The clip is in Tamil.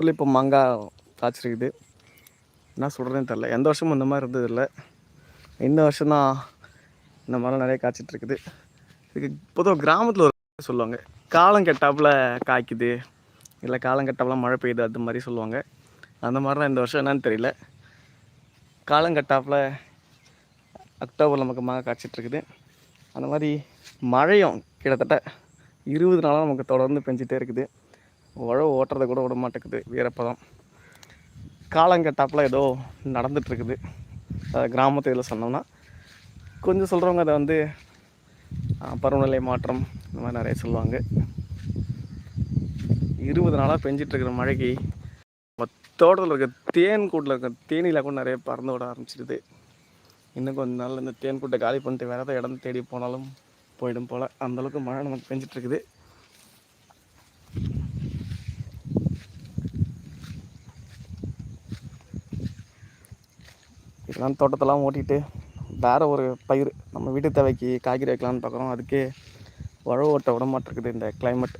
இல்லை இப்போ மாங்காய் காய்ச்சிருக்குது. என்ன சொல்கிறதுன்னு தெரில எந்த வருஷமும் இந்த மாதிரி இருந்ததில்லை இந்த வருஷம்தான் இந்த மாதிரிலாம் நிறைய காய்ச்சிட்டு இருக்குது. இதுக்கு பொதுவாக கிராமத்தில் ஒரு சொல்லுவாங்க. காலம் கெட்டாப்பில் காய்க்குது. இல்லை காலம் கெட்டாப்பெலாம் மழை பெய்யுது அது மாதிரி சொல்லுவாங்க. அந்த மாதிரிலாம் இந்த வருஷம் என்னன்னு தெரியல. காலம் கெட்டாப்புல அக்டோபரில் நமக்கு மாங்காய் காய்ச்சிட்டு இருக்குது. அந்த மாதிரி மழையும் கிட்டத்தட்ட இருபது நாளாக நமக்கு தொடர்ந்து பெஞ்சிட்டே இருக்குது. உழவு ஓட்டுறதை கூட விட மாட்டேங்குது வீரப்பதம். காலங்கட்டாப்பில் ஏதோ நடந்துகிட்ருக்குது கிராமத்து இதில் சொன்னோம்னா கொஞ்சம் சொல்கிறவங்க அதை வந்து பருவநிலை மாற்றம் இந்த மாதிரி நிறைய சொல்லுவாங்க. இருபது நாளாக பெஞ்சிட்டுருக்குற மழைக்கு தோட்டத்தில் இருக்க தேன் கூட்டில் இருக்க தேனியில் கூட நிறைய பறந்து விட ஆரம்பிச்சிடுது இன்னும் கொஞ்ச நாள் இந்த தேன் கூட்டை காலி பண்ணிட்டு வேறு ஏதாவது இடம் தேடி போனாலும் போயிடும் போல். அந்தளவுக்கு மழை நமக்கு பெஞ்சிட்டு இதெல்லாம் தோட்டத்தெல்லாம் ஓட்டிகிட்டு வேறு ஒரு பயிர் நம்ம வீட்டு தேவைக்கு காய்கறி வைக்கலான்னு பார்க்குறோம். அதுக்கே உழவு ஓட்ட விட மாட்டேருக்குது இந்த கிளைமேட்